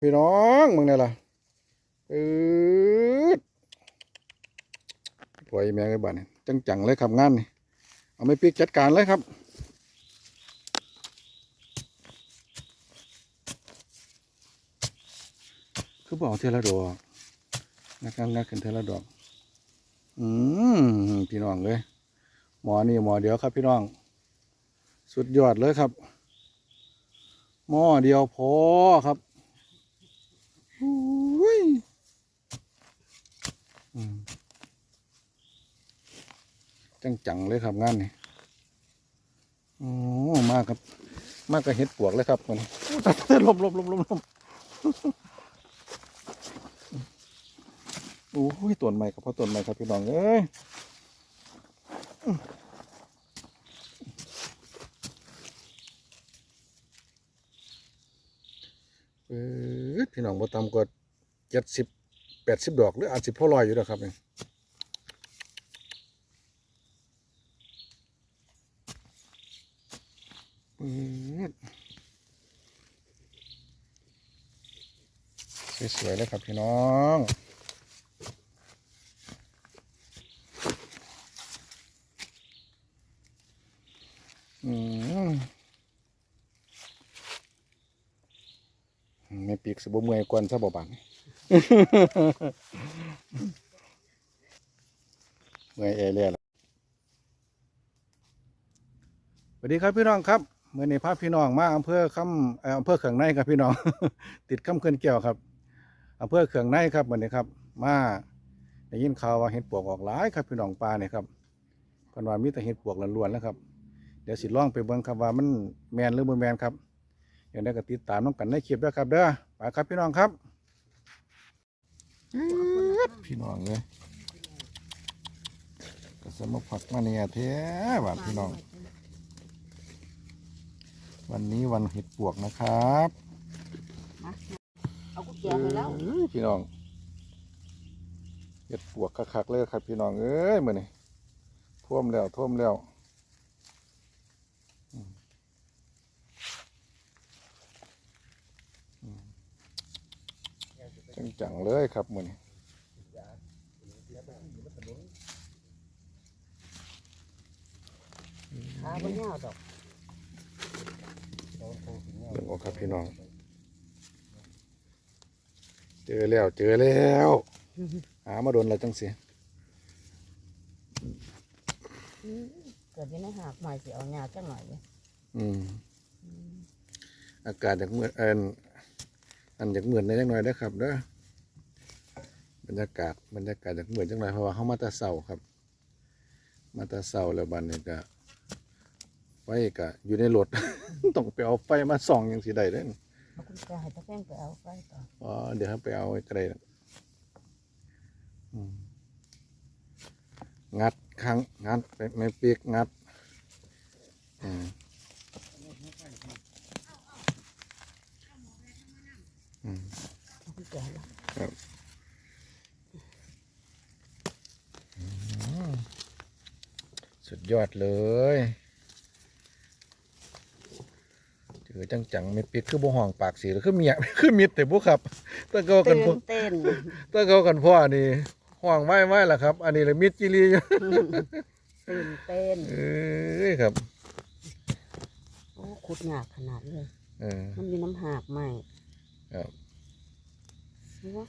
พี่น้องมึงเนี่ยล่ะอืดปล่อยแมงไอ้บ้านนี่จังจังๆเลยครับงานนี่เอาไม่ปีกจัดการเลยครับคือบอกเทละดอกนะครับงัดขึ้นเทละดอก อืมพี่น้องเลยหมอนี่หมอเดียวครับ พี่น้อง สุดยอดเลยครับ หม้อเดียวพอครับ อุ้ยอืมจังเลยครับงานนี่โอ้มากครับ มากกับเห็ดปวกเลยครับมันลมลมลมลมลมโอ้ยต้นใหม่ครับพ่อต้นใหม่ครับพี่น้องเอ้ย เออ พี่น้องบ่ต่ำกว่าเจ็ดสิบแปดสิบดอกหรืออาจสิพ่อลอยอยู่แล้วครับเนี่ปื๊ดสวยๆเลยครับพี่น้องอืม ไม่ปีกสบเมื่อยกวนซะบ่บางเมื่อยเอเลียละสวัสดีครับพี่น้องครับเมื่อนี้พพี่น้องมาอำเภอคำเอ่ออำเภอเขืองในครับพี่น้อง ติดคำเขื่อนแก้วครับอำเภอเขืองในครับวันนี้ครับ มาได้ยินข่าวว่าเห็ดปวกออกหลายครับพี่น้องปลาเนี่ยครับเพิ่นว่ามีแต่เห็ดปวกล้วนๆแล้วครับเดี๋ยวสิลองไปเบิ่งครับว่ามันแมนหรือบ่แมนครับ อย่างได้ก็ติดตามน้องกันในคลิปด้วยครับเด้อไปครับพี่น้องครับพี่น้องเลยก็สมาผักมาเนี่ยแท้บ้านพี่น้อง วันนี้วันเห็ดปวกนะครับเอากุญแจไปแล้วเอ้ยพี่น้องเห็ดปวกคักๆเลยครับพี่น้องเอ้ยมื่อนี้ท่วมแล้วท่วมแล้วอืมอืม จังๆเลยครับมื่อนี้ขาบ่ยาวดอกเบิ่งออกครับพี่น้อง เจอแล้วเจอแล้ว หามาโดนอะไรจังสิเกิดอยู่ในหากหมายสิเอาหญ้าจังหน่อยเลยอืม อากาศจากเหมือนเอ็น อันจากเหมือนในจังหน่อยได้อครับเด้อบรรยากาศบรรยากาศจากเหมือนจังหน่อยเพราะว่าเขามาแตาเสาครับ มาแตาเสาแล้วบันนี้ก็ไฟก็อยู่ในรถ ต้องไปเอาไฟมาส่องอย่างสิได้เด้อเอากุญแจให้ตะแพงไปเอาไปต่ออ๋อเดี๋ยวให้ไปเอาไว้ก็ได้นะอืมงัดครั้งงัดไปไม่ปีกงัดอืมอืม เอากุญแจแล้ว สุด ยอดเลยเจอจังจังๆไม่ปิดคือบ่ห้องปากสีหรือคือเมียคือมิดแต่บุครับแตะเกากันตื่พ่อนเต้นแตะเกากันพ่อนี่ห้องไว้ไว้ล่ะครับ อันนี้เลยมิดจิรีอยู่ตื่นเต้นเอ้ยครับโอ้ขุดหยากขนาดเลยเออมันมีน้ำหากใหม่ครับ นี่วะ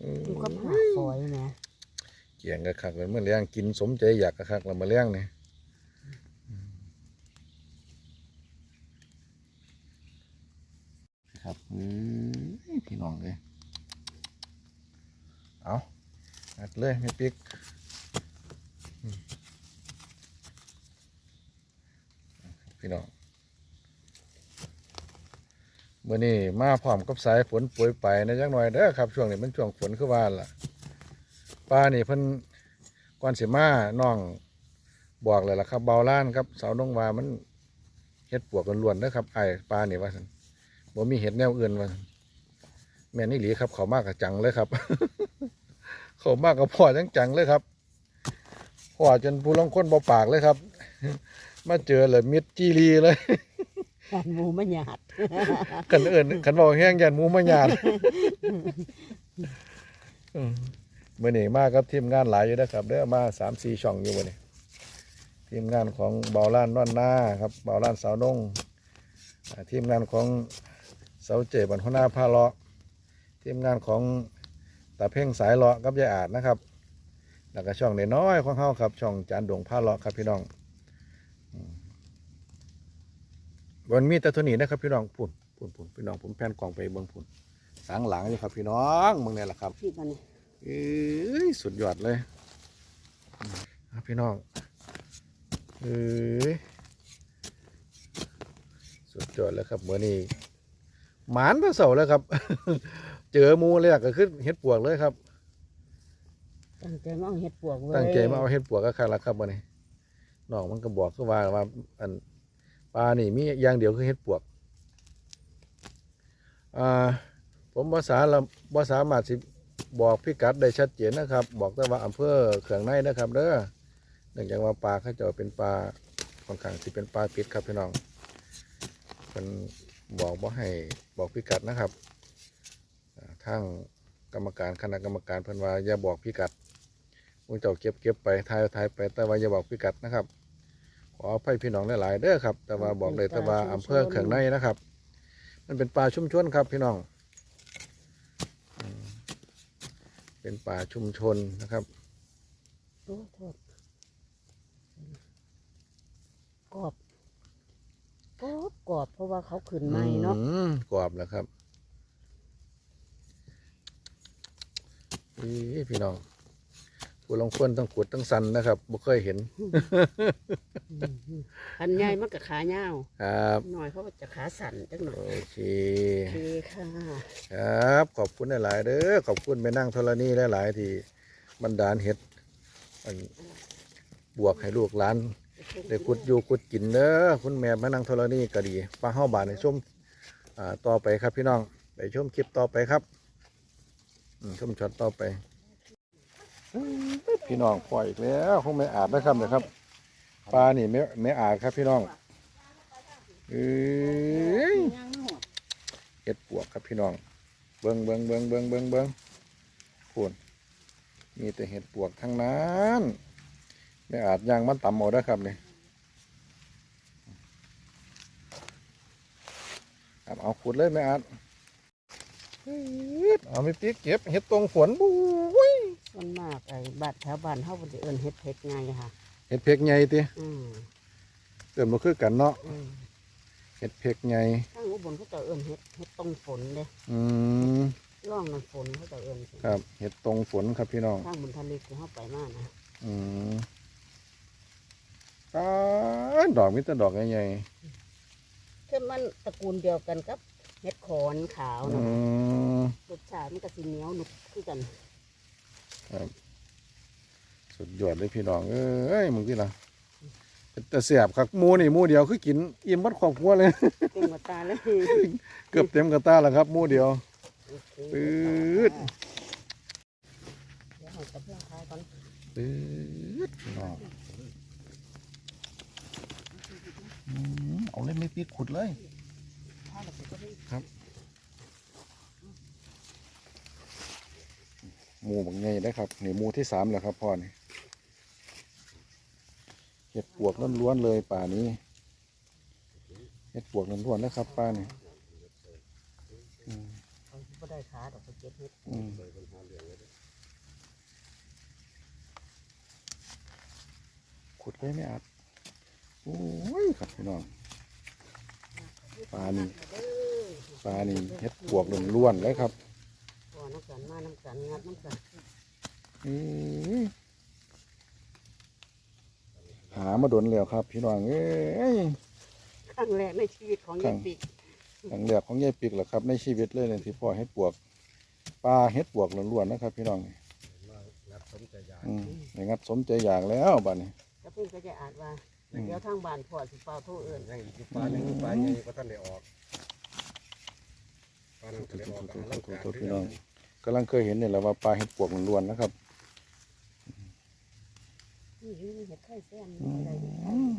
อยู่กับหาฝอยนะเกี่ยงกะคักเลยเมื่อเลี้ยงกินสมใจอยากกะคักเรามาเลี้ยงนี่ครับเอ้ยพี่น้องเลยเอาอัดเลยไม่ปิกอืมพี่น้องเมื่อนี้มาพร้อมกับสายฝนป่วยไปนะจักหน่อยเด้อครับ ช่วงนี้มันช่วงฝนคือว่าล่ะป้านี่เพิ่นก่อนสิมาน้องบอกเลยล่ะครับเบาล้านครับเสาวน้องวามันเฮ็ดปวกกันล้วนๆนะครับไอ้ปลานี่ว่าซั่นบ่มีเห็ดแนวอื่นว่าแม่นี่หลีครับ เขามากกับจังเลยครับ เขามากกับพ่อจังจังๆเลยครับพ่อจนผู้ลางค้นบ่ปากเลยครับ มาเจอเลยมิดจีรีเลย การหมูมันหยาดขันเอิญขันบอกแห้งยันหมูมาหยาดอืมมื่อนี้มากับทีมงานหลายอยู่นะครับเด้อมาสามสี่ช่องอยู่วันนี้ทีมงานของเบาล้านน้อนหน้าครับเบาล้านสาวนงอ่าทีมงานของเสาเจบันหัวหน้าพาเลาะทีมงานของตาเพ่งสายเลาะกับยายอาจนะครับแล้วก็ช่องน้อยๆของเฮาครับช่องจานดวงพาเลาะครับพี่น้องอืม วันมีแต่เท่านี้นะครับพี่น้องปุ่นปุ่นปุ่นพี่น้องผมแพนกล่องไปเบิ่งปุ่นสางหลังอยู่ครับพี่น้องเมืองนี่แหละครับพี่มันนี่เอ้ยสุดยอดเลยอืมอะพี่น้องเอ้ยสุดยอดแล้วครับเมื่อนี้หมานพระเสาแล้วครับ เจอหมูแรกก็ขึ้นเห็ดปวกเลยครับตั้งใจมาเอาเห็ดปวกเว้ยตั้งใจมาเอาเห็ดปวกก็คักแล้วครับมื่อนี้น้องมันก็บอกคือว่าว่าอัน ปลานี่มีอย่างเดียวคือเห็ดปวกอ่าผมภาษาละภาษามาสิบอกพิกัดได้ชัดเจนนะครับ บอกแต่ว่าอำเภอเขื่องในนะครับเด้อเนื่องจากว่าปลาเขาจะเป็นปลาค่อนข้างที่เป็นปลาปิดครับพี่น้องเป็นบอกว่าให้บอกพิกัดนะครับอ่าทางกรรมการคณะกรรมการเพิ่นว่าอย่าบอกพิกัดมูเจ้าเก็บเก็บไปทายทายไปแต่ว่าอย่าบอกพิกัดนะครับ ขออภัยพี่น้องหลายๆเด้อครับ แต่ว่าบอกเลยแต่ว่าอำเภอเขื่องในนะครับ มันเป็นป่าชุมชนครับ พี่น้องอืมเป็นป่าชุมชนนะครับโอ้โทษกรอบกรอบกรอบเพราะว่าเขาขึ้นใหม่เนาะอืมกรอบแล้วครับอีพี่น้อง ผู้ลงคนต้องขุดต้องสันนะครับบ่เคยเห็นคันใหญ่มันกับขาเงาวครับ หน่อยเขาก็จะขาสั่นจังหน่อยโอเคโอเคค่ะครับ ขอบคุณหลายๆเด้อขอบคุณแม่นั่งธรณีหลายๆที่บันดาลเห็ดอันบวกให้ลูกหลาน ได้ขุดอยู่ขุดกินเด้อคุณแม่แม่นั่งธรณีก็ดีป้าเฮาบานในชมอ่าต่อไปครับพี่น้องไปชมคลิปต่อไปครับอืมชมช็อตต่อไปอื้อ พี่น้องปล่อยอีกแล้วคงไม่อาบนะครับนะครับปลานี่ไม่ไม่อาบครับพี่น้องเอ้ยเห็ดปวกครับพี่น้อง เบิงเบิงเบิงเบิงเบิงเบิงพูนมีแต่เห็ดปวกทั้งนั้นไม่อาจย่างมันต่ำเอาได้อครับนี่เอาขุดเลยไม่อาจเอาไม่ปีกเก็บเห็ดตรงฝนบุ้ย ส่วนมากไอ้บ้านแถวบ้านเขาจะเอิ้นเห็ดเผ็ดไงค่ะ เห็ดเพกไงติอืมเกิดมาคือกันเนาะอืมเห็ดเพกไงข้างอุบลเขาจะเอิ้นเห็ดเห็ดตรงฝนเด้อืมร่องน้ำฝนเขาจะเอิ้นครับเห็ดตรงฝนครับพี่น้องข้างบนทะเลที่เขาไปมานะอืมอ่าดอกมิตรดอกใหญ่ๆคือมันตระกูลเดียวกันกับเห็ดขอนขาวอืนะมรสชาติมันก็สิเหนียวหนุบคือกัน สุดยอดเลยพี่น้อง เอ้ยมึงพี่ละแต่เสียบคักหมูนี่หมูเดียวคือกินอิ่มบัดครอบครัวเลย เต็มกระตาเลยเกือบเต็มกระตาแล้วครับหมูเดียวโอเคปื๊ดเดี๋ยวเราจะเพื่อนทายก่อนปื๊ดพี่น้องอืมเอาเล่นไม่ปีกขุดเลย ถ้าเราจะได้ หมูบางไงได้ครับนี่หมูที่สามแล้วครับพ่อนี่เห็ดปวกล้วนๆเลยป่านี้เห็ดปวกล้วนๆนะครับป้านี่อืมเขาไม่ได้าดอกไปเก็บเห็ดอืมขุดเลยไม่อาจโอ้ยครับพี่น้องปลานี่เด้อปลานี่เห็ดปวกล้วนๆเลยครับ น้ำกันมาน้ำกันงัดน้ำกันอื้อหามาโดนแล้วครับ พี่น้องเอ้ยครั้งแรกในชีวิตของครั้ยายงปิกหลังแรกของยายปิกแหละครับในชีวิตเลยเนี่ยที่พ่อเห็ดปวกปลาเห็ดปวกล้วนๆนะครับ พี่น้องอืมในงัดสมใจอยากแล้วบ้านนี้ก็เพิ่งก็จะอ่านว่า อืม เดี๋ยวทางบ้านพ่อสิเป่าโทษเอื่นยังอีกปลายังปลาใหญ่ก็ท่านได้ออกปลานั้นก็ได้ออกกันแล้วกันพี่น้อง กำลังเคยเห็นเนี่ยแหละว่าปลาเห็ดปวกล้วนๆนะครับนี่เห็ดไข่แซมอือะไรมอืม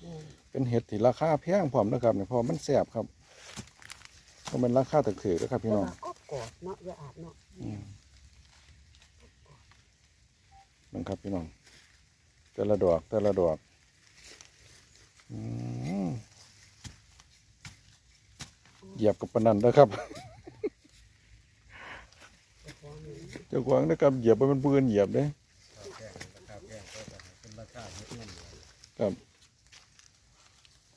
แม่นเป็นเห็ดที่ราคาแพงพร้อมนะครับเนี่ยเพราะมันแสบครับเพราะมันราคาถือๆนะครับพี่น้องแต่ว่าก็กรอบเนาะอย่าอาบเนาะอืมนั่นครับพี่น้อง แต่ละดอกแต่ละดอกอืม เหยียบกับปานนันนะครับเจ้าของนี่เจ้าของนะครับเหยียบไปมันปืนเหยียบเด้ข้าวแกงราคาแกงก็จะเป็นราคาเม็ดเงินเลยครับ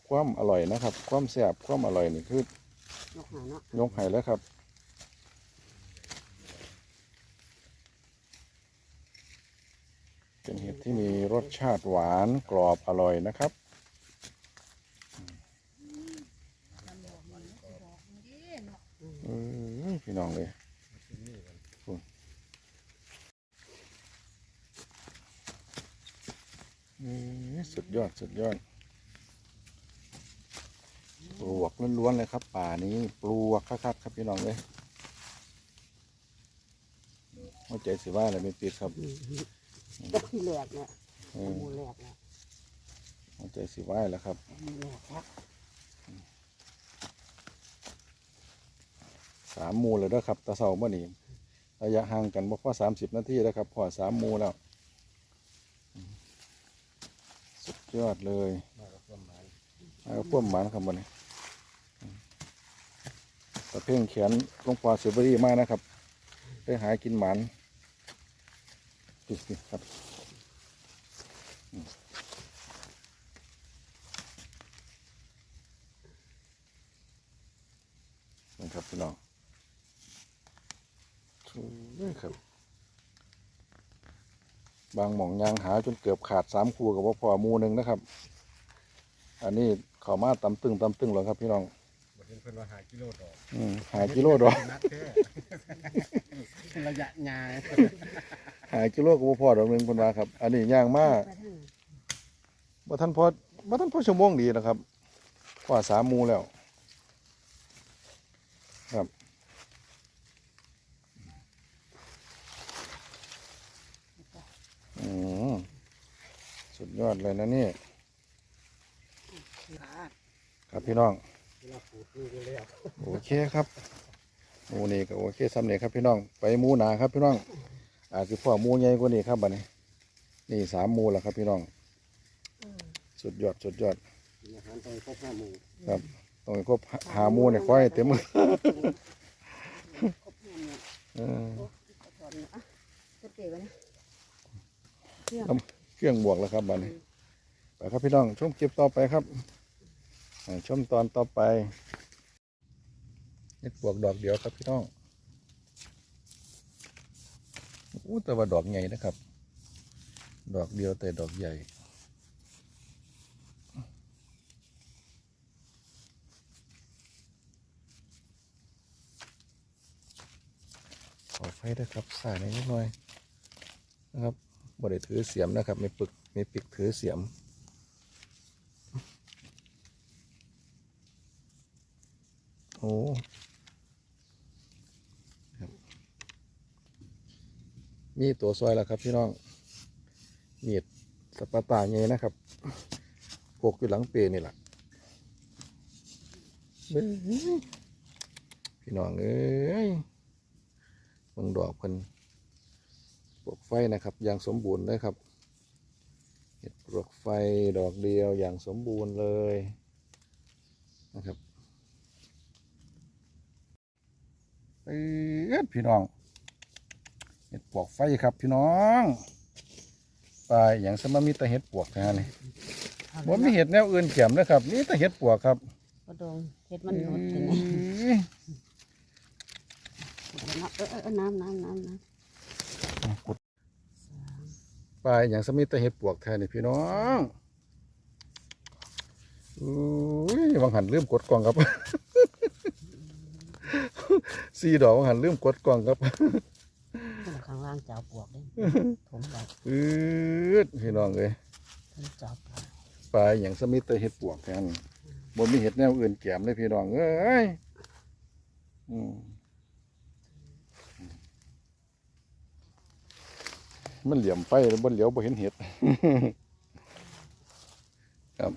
ความอร่อยนะครับ ความแสบความอร่อยนี่คือยกหาเนาะยกให้แล้วครับเป็นเห็ดที่มีรสชาติหวานกรอบอร่อยนะครับเออ พี่น้องเลยที่นี่มันเออสุดยอด สุดยอด ปลวกล้วนๆเลยครับ ป่านี้ ปลวกคักๆครับพี่น้องเลยหัวใจสิว่าอะไรไม่ปิดครับอืมก็ที่แรกเนี่ยเอหอมูแรกเนี่ยหัวใจสิว่าแล้วครับหมูแรกครับ สามมูเลยนะครับตะเสาเมื่อนี้ระยะห่างกันบ่พอสามสิบนาทีแล้วครับพอสามมูแล้ว สุดยอดเลยมากับต้นไม้เอาพ่วมหมันครับวันนี้ตะเพ่งแขนลงปอเสบรีมากนะครับไปหากินหมันปิดๆครับอืมนี่ครับพี่น้องชูนี่ ครับ บางหม่องยางหาจนเกือบขาดสามคู่กับว่าพอหมูหนึ่งนะครับ อันนี้เขามาตำตึงตำตึงแล้วครับพี่น้องบทเห็นเพิ่นว่าหากิโลดอกอืมหากิโลดอกนักแท้ระยะยาวหากิโลก็บ่พอดอกหนึงเพิ่นว่าครับ อันนี้ย่างมาไปทางบ่ทันพอบ่ทันพอชั่วโมงดีนะครับกว่าสามหมูแล้ว ครับ อืมสุด ยอดเลยนะนี่ขาดครับพี่น้องเวลาปลูกนี่ก็แล้วโอเคครับหมูนี่ก็โอเคสำเร็จครับพี่น้อง ไปหมูหนาครับพี่น้อง อาจจะพ่อหมูใหญ่กว่านี้ครับบัดนี้ นี่สามหมูแล้วครับพี่น้องอืมสุดยอดสุดยอดอาหารต้องครบห้าหมู่ครับต้องให้ครบหาหมูเนี่ยค่อยเต็มมือครบห้าเนี่ยเออ เครื่องบวกแล้วครับบัดนี้ไปครับพี่น้องชมคลิปต่อไปครับอ่าชมตอนต่อไปเฮ็ดบวกดอกเดียวครับพี่น้องอู้แต่ว่าดอกใหญ่นะครับ ดอกเดียวแต่ดอกใหญ่ขอไฟด้วยครับสายนิดหน่อยนะครับ บ่ได้ถือเสียมนะครับไม่ปึกไม่ปิกถือเสียมโอ้ครับมีตัวซอยแล้วครับพี่น้องมีดสปาตาเงนะครับพกอยู่หลังเปรนี่แหละพี่น้องเอ้ยเบิ่งดอกเพิ่น วกไฟนะครับ อย่างสมบูรณ์เลยครับ เห็ดปลวกไฟดอกเดียวอย่างสมบูรณ์เลยนะครับเอ็ดพี่น้อง เห็ดปลวกไฟครับพี่น้องไปอย่างสมามีแต่เห็ดปลวกแค่นี้เอาบ่เลยมีเนาะเห็ดแนวอื่นแก้มนะครับมีแต่เห็ดปลวกครับกระดงเห็ดมันหนดเลยนะเอ้ยเดี๋ยวนะเออเออเออน้ำน้ำน้ำน้กด ไปอย่างสมีแต่เห็ดปลวกแทนนี่พี่น้องอุ้ยวังหันลืมกดกล่องครับสี่ดอกวังหันลืมกดกล่องครับำข้างล่างเจ้าปวกเลยถมแบบอืดพี่น้องเลยถมเจ้าปวกไปอย่างสมีแต่เห็ดปลวกแทนบนมีเห็ดแนวอื่นแก้มเลยพี่น้องเอ้ยอืม มันเหลี่ยมไปแล้วบนเหลียวบ่เห็นเห็ดครับ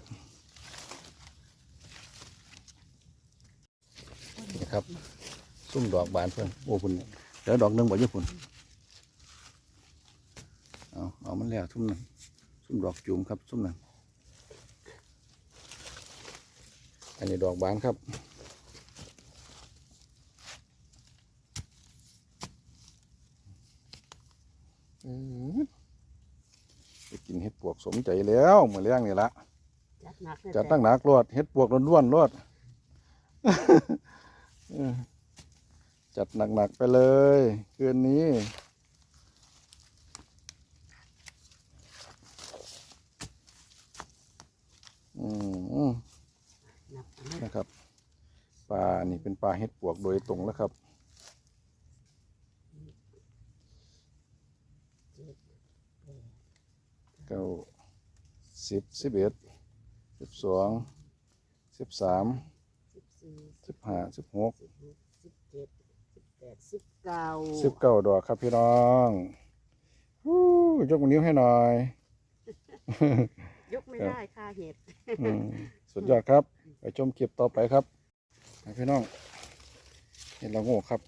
นี่ครับซุ่มดอกบานเพื่อนโอ้คุณเดี๋ยวดอกหนึงบ่เยอะคุณเอาเอามันแล้วซุ่มนั้นซุ่มดอกจุ่มครับซุ่มนั้นอันนี้ดอกบานครับ อืมไปกินเห็ดปวก สมใจแล้วเมื่อเรื่องนี่ละจัดหนักเลยจัดตั้งหนักรวดเห็ดปวกล้วนๆรวดเออจัดหนักๆไปเลยคืนนี้อืมหนักอันนี้นะครับปลานี่เป็นปลาเห็ดปวกโดยตรงแล้วครับ เก้า สิบสิบเอ็ดสิบสองสิบสามสิบสี่สิบห้าสิบหกสิบหกสิบเจ็ดสิบแปดสิบเก้าสิบเก้าดอกครับพี่น้องฮู้ยกนิ้วให้หน่อย ยกไม่ได้ค่าเห็ดอืมสุดยอดครับ ไปชมคลิปต่อไปครับให้พี่น้อง เห็ดละโงกครับ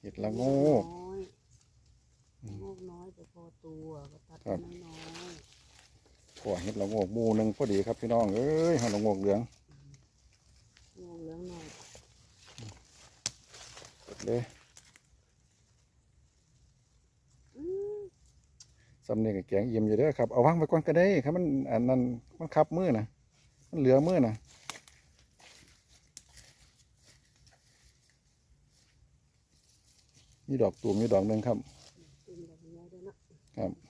เห็ดละโงกน้อยโงกน้อยแต่พอตัวก็ตัดครับน้อย ขวเห็ดละโงกหมูหนึ่งพอดีครับพี่น้องเอ้ยเห็ดละโงกเหลืองๆโงกเหลืองหน่อยเสร็จเลยอืมสำเนียงกับแกงเยี่ยมอยู่เด้อครับ เอาวางไว้ก่อนก็ได้ครับมันอันนั้นมันคับมือนะมันเหลือมือนะมีดอกตูมมีดอกหนึ่งครับเป็นแบบนี้ด้วยนะครับ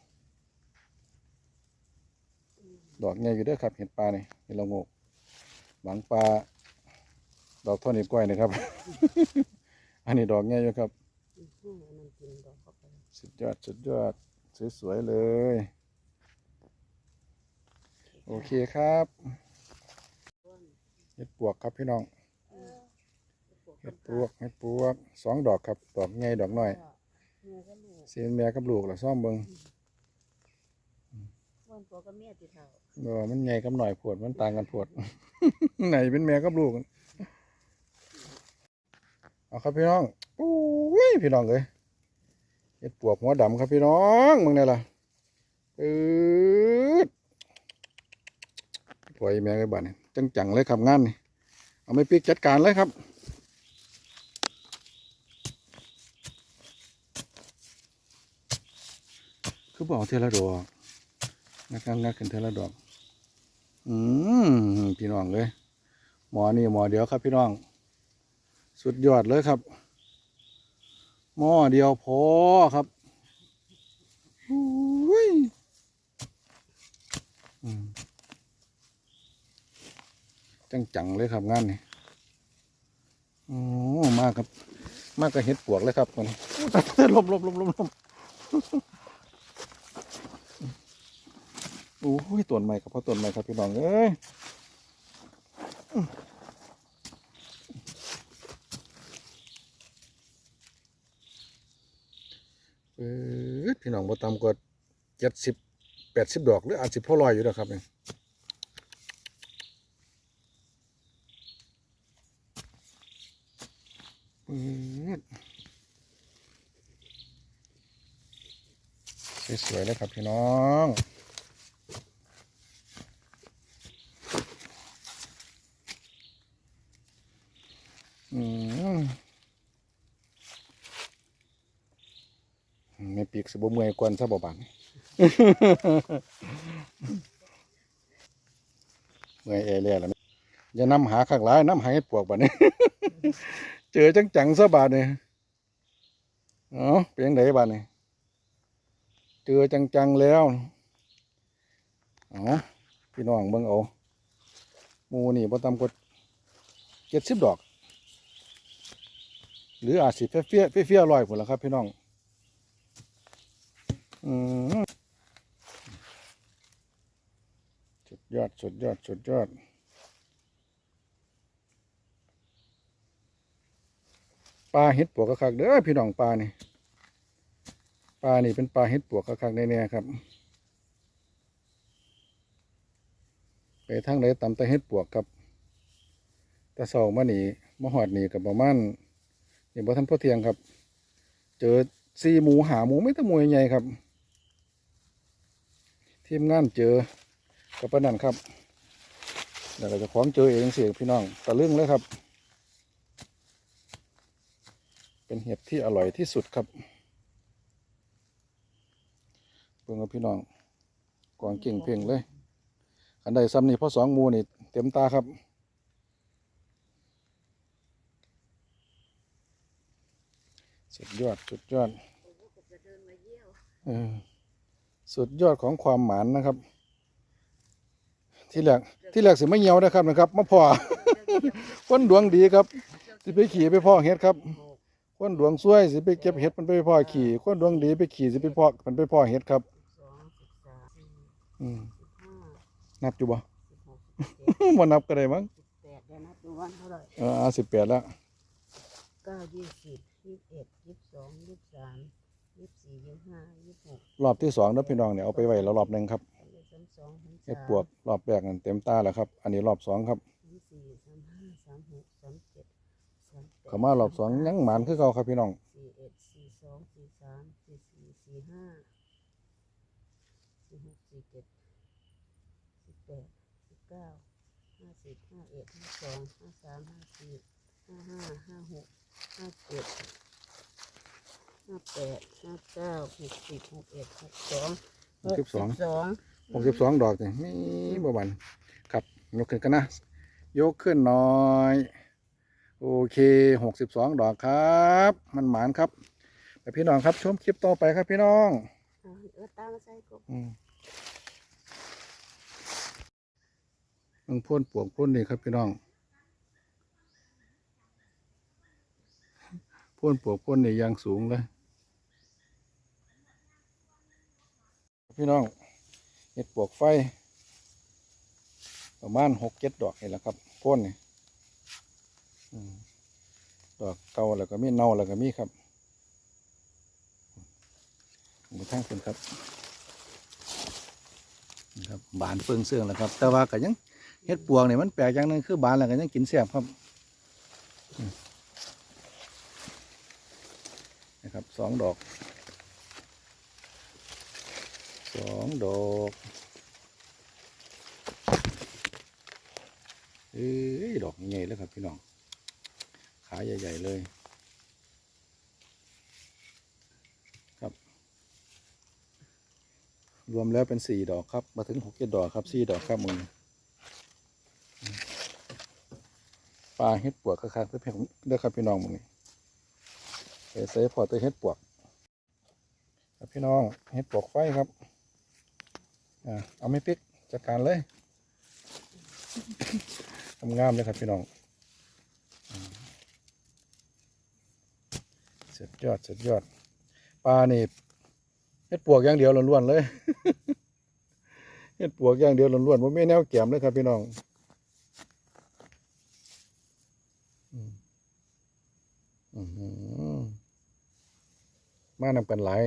ดอกใหญ่อยู่เด้อครับเห็ดปลานี่เห็ดละโงกหวังปลาดอกท่อนี้ก้อยนะครับ อันนี้ดอกใหญ่อยู่ครับ สุดยอดสุดยอดสวยๆเลย โอเคครับเห็ดปวกครับพี่น้องเห็ดปวกเห็ดปวกสองดอกครับ ดอกใหญ่ดอกน้อยเมียก็ลูกเสียนแม่กับลูกละซ่อมเบิงวันตัวก็เมียติดเท่า เออมันใหญ่กับหน่อยปวดมันต่างกันปวด ไหนเป็นแม่กับลูกเอาครับพี่น้องโอ้ยพี่น้องเอ้ยเห็ดปวกหัวดำครับพี่น้องมึงเนี่ยล่ะปื๊ดปล่อยแม่ไว้บ้านนี่จังๆเลยครับงานนี่เอาไม่ปีกจัดการเลยครับคือบอกเทละดอกงัดงัดงัดขึ้นเทละดอก อืมพี่น้องเลย หมอนี่หมอเดียวครับพี่น้อง สุดยอดเลยครับ หม้อเดียวพอครับอุ้ยอืมจังเลยครับงานนี่โอ้มากครับ มากกับเห็ดปวกเลยครับมันลมลมลมลมลม โอ้ยต้นใหม่กับพ่อต้นใหม่ครับพี่น้องเอ้ยเออพี่น้องบ่ต่ำกว่าเจ็ดสิบแปดสิบดอกหรืออาจสิบพ่อลอยอยู่นะครับเนี่ยสวยๆเลยครับพี่น้อง อืมไม่ปี กสบเมื่อยกวนซะบ่บังเมื่อยเอเล่แล้วอย่านำหาข้างหลายนำหาเห็ดปวกบัดนี้ เจอจังจังซะบาดนี่เอ๋อเป็นยังไงบาดนี่เจอจังจังแล้วอ๋อพี่น้องเบิ่งเอาหมูนี่บ่ต่ำกว่าเจ็ดสิบดอก หรืออาจสิเฟี้ยเฟี้ยเฟี้ยลอยผลละครับพี่น้อง อืมสุดยอด สุดยอด สุดยอด ปลาเห็ดปวกคักเด้อพี่น้องปลานี่ ปลานี่เป็นปลาเห็ดปวกคักแน่ๆครับ ไปทางใดตามแต่เฮ็ดปวกครับต่เช้ามานี่มาหอดนีกับประมาณนี่บ่ทันพ่อเทียงครับ เจอซีหมูหาหมูไม่ต้องหมูใหญ่ครับ ทีมงานเจอกับปนนันครับแล้วก็เจะของเจอเองเสียพี่น้องตะลึงเลยครับ เป็นเห็ดที่อร่อยที่สุดครับเพิ่งกับพี่น้องกวางเก่งเพ่งเลยอันใดซ้ำนี่พ่อสองมูนี่เต็มตาครับสุดยอดสุดยอดเออ สุดยอดของความหมานนะครับ ที่แรกที่แรกสิไม่เหี่ยวนะครับนะครับมาพอคนดวงดีครับสิไปขี่ไปพ่อเห็ดครับคนดวงซวยสิไปเก็บเห็ดมันไปพ่อขี่คนดวงดีไปขี่สิไปพ่อมันไปพ่อเห็ดครับสองสิบสามอืมห้านับอยู่บ่สิบหกสิบเจ็ดบ่นับก็ได้มั้งสิบแปดเดี๋ยวนับดูวันเท่าไหร่เออสิบแปดแล้วเก้ายี่สิบยี่สิบเอ็ดยี่สิบสองยี่สิบสาม ยี่สิบสี่ยี่สิบห้ายี่สิบหกรอบที่สองนะพี่น้องเนี่ยเอาไปไว้แล้วรอบหนึ่งครับยี่สิบสองยี่สิบเห็ดสามปวกรอบแรกนั่นเต็มตาแล้วครับ อันนี้รอบสองครับ สามสี่สามห้าสามหกสามเจ็ดสามแปดเขามารอบสองยังหมานคือเก่าครับพี่น้องสี่เอ็ดสี่สองสี่สามสี่สี่สี่ห้าสี่หกสี่เจ็ดสิบแปดสิบเก้าห้าสิบห้าเอ็ดห้าสองห้าสามห้าสี่ห้าห้าห้าหกห้าเจ็ด ห้าแปดห้าเก้าหกสิบหกเอ็ดหกสองหกสิบสอง สองหกสิบสองดอกนี่มีบ่บันครับยกขึ้นกันนะ ยกขึ้นหน่อย โอเคหกสิบสองดอกครับ มันหมานครับแต่พี่น้องครับชมคลิปต่อไปครับพี่น้อง อ่าเออตามมาใส่กบอืมมึงพ่นปวกพ่นนี่ครับพี่น้องพ่นปวกพ่นนี่อยางสูงเลย พี่น้องเห็ดปวกไฟ ประมาณหกเจ็ดดอกนี่แหละครับพ่นนี่ดอกเก่าแล้วก็มีเน่าแล้วก็มีครับมาทั้งคนครับครับบานเฟืองเสื่องแล้วครับ แต่ว่าก็ยังเฮ็ดปวงเนี่ยมันแปลกอย่างนึงคือบานแล้วก็ยังกินแซ่บครับนะครับสองดอก สองดอกเอ้ยดอกใหญ่แล้วครับพี่น้อง ขาใหญ่ ๆ เลย ครับ รวมแล้วเป็นสี่ดอกครับ มาถึงหกเจ็ดดอกครับสี่ดอกครับมึงปลาเฮ็ดปวกคักๆเพื่อนเด้อครับพี่น้องมึงนี่ไปใส่พอตัวเฮ็ดปวก ครับพี่น้องเฮ็ดปวกไฟครับ อ่าเอาไม่ปิกจัดการเลยทำงามเลยครับพี่น้องอืมสุดยอดสุดยอดปลานี่เฮ็ดปวกอย่างเดียวล้วนๆเลยเฮ็ดปวกอย่างเดียวล้วนๆบ่มีแนวแกมเลยครับพี่น้องมอื้อหือมานำกันหลาย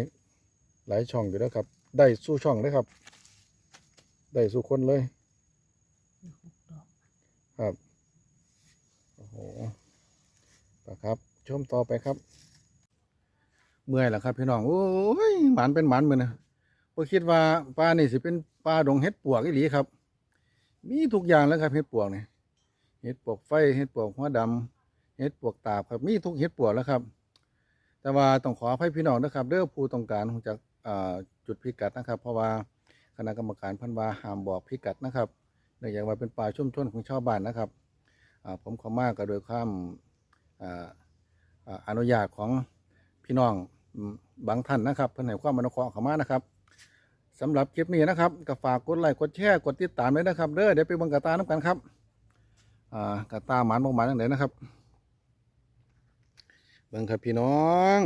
หลายช่องอยู่แล้วครับ ได้สู้ช่องเลยครับ ได้สู้คนเลย ครับ โอ้โหไปครับ ชมต่อไปครับ เมื่อยแล้วครับ พี่น้อง โอ้ยหมานเป็นหมานเหมือนนะพอคิดว่าปลานี่สิเป็นปลาดงเห็ดปวกอีหลีครับ มีทุกอย่างแล้วครับเห็ดปวกเนี่ยเห็ดปวกไฟเห็ดปวกหัวดำเห็ดปวกตาบครับ มีทุกเห็ดปวกแล้วครับ แต่ว่าต้องขออภัยพี่น้องนะครับเด้อผู้ต้องการของจากจุดพิกัดนะครับ เพราะว่า คณะกรรมการพันวาห้ามบอกพิกัดนะครับเนื่องจากว่าเป็นป่าชุ่มชนของชาวบ้านนะครับผมขอมากก็โดยความอนุญาตของพี่น้องบางท่านนะครับเพื่อนให้ความอนุเคราะห์เขามานะครับสำหรับคลิปนี้นะครับก็ฝากกดไลค์กดแชร์กดติดตามด้วยนะครับเด้อเดี๋ยวไปบังกระตาน้ำกันครับอ่ากระตาหมานบงหมานอย่างไรนะครับเบิ่งครับพี่น้อง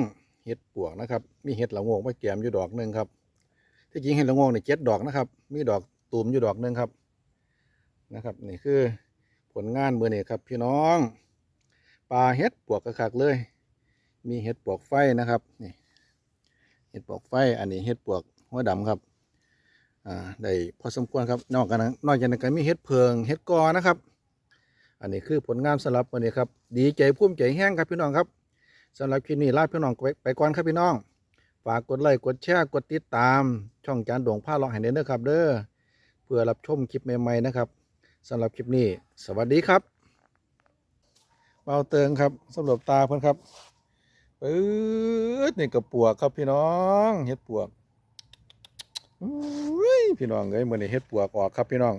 เห็ดปวกนะครับ มีเห็ดหละโงกไว้แกมอยู่ดอกหนึ่งครับ ที่จริงเห็ดละโงเนี่ยเจ็ดดอกนะครับ มีดอกตูมอยู่ดอกหนึ่งครับนะครับนี่คือผลงานเมื่อนี้ครับ พี่น้องปลาเห็ดปวกกระคักเลย มีเห็ดปวกไฟนะครับนี่เห็ดปวกไฟอันนี้เห็ดปวกหัวดำครับอ่าได้พอสมควรครับนอกกันนั้นนอกจากนั้นก็มีเฮ็ดเพิงเฮ็ดกอนะครับ อันนี้คือผลงานสำหรับวันนี้ครับ ดีใจภูมิใจแห้งครับพี่น้องครับสำหรับคลิปนี้ลาพี่น้องไปไปก่อนครับพี่น้อง ฝากกดไลค์กดแชร์กดติดตาม ช่องจานดวงผ้าเลาะให้เด้อครับ เด้อเพื่อรับชมคลิปใหม่ๆนะครับสำหรับคลิปนี้ สวัสดีครับเบาเติงครับสำหรับตาเพิ่นครับปื๊ดนี่กระปวกครับพี่น้องเฮ็ดปวกอุ้ยพี่น้องเอ้ยมื้อนี้เฮ็ดปวกออกครับพี่น้อง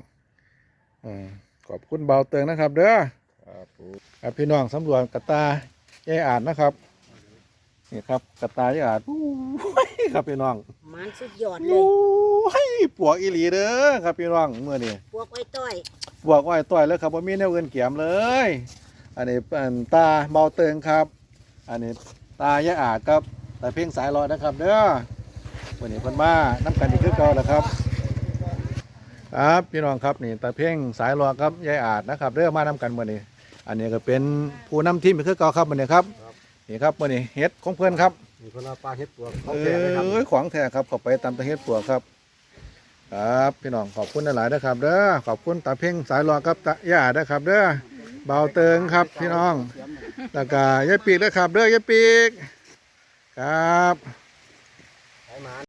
อืมขอบคุณเบาเติงนะครับ เด้อครับผมครับพี่น้องสำรวจกระตายายอาดนะครับ นี่ครับกระตายายอาดอู้ยครับพี่น้องมันสุดยอดเลโอ้ยยปวกอีหลีเด้อครับพี่น้องเมื่อนี้พวกไว้ต้อยปวกอ้อยต้อยแล้วครับว่ามีแนวเงินเกี่ยมเลย อันนี้เป็นตาเบาเติงครับ อันนี้ตายายอาดครับ แต่เพ่งสายรอดนะครับ เด้อวันนี้เพิ่นมาน้ำกันอีกคือเก่าแล้วครับครับพี่น้องครับนี่ตาเพ่งสายรอครับยายอาดนะครับเด้อมาน้ำกันมื่อนี้ อันนี้ก็เป็นผู้นำทีมอีกคือเก่าครับมื่อนี้ครับ นี่ครับมื่อนี้เฮ็ดของเพื่อนครับมีคนเอาปลาเฮ็ดตัวเอเขาแก่เลยครับ้ยของแท้ครับเข้าไปตามตะเฮ็ดตัวครับครับพี่น้องขอบคุณหลายๆนะครับเด้อขอบคุณตาเพ่งสายรอครับตาย่าเด้อครับ เด้อเบาเติงครับพี่น้องแล้วก็ยายปีกเด้อครับ เด้อยายปีกครับใช้หมา